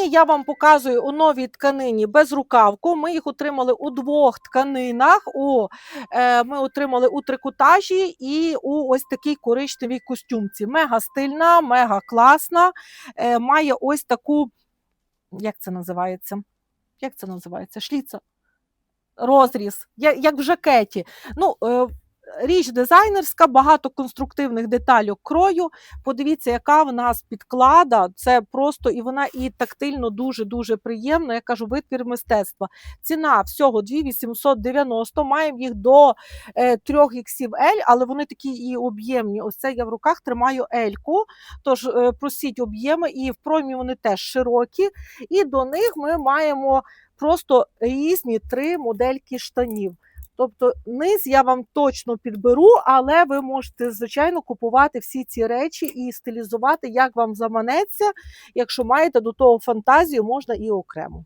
Нині я вам показую у новій тканині безрукавку. Ми їх отримали у двох тканинах. У, е, ми отримали у трикотажі і у ось такій коричневій костюмці. Мега стильна, мега класна. Е, має ось таку, як це називається? Як це називається? Шліца. Розріз, як в жакеті. Ну, е, річ дизайнерська, багато конструктивних деталей крою. Подивіться, яка в нас підклада. Це просто і вона і тактильно дуже-дуже приємна. Я кажу, витвір мистецтва. Ціна всього 2890. Маємо їх до е, 3 XL, але вони такі і об'ємні. Ось це я в руках тримаю Ельку. Тож е, просіть об'єми, і в проймі вони теж широкі. І до них ми маємо просто різні три модельки штанів. Тобто низ я вам точно підберу, але ви можете, звичайно, купувати всі ці речі і стилізувати, як вам заманеться. Якщо маєте до того фантазію, можна і окремо.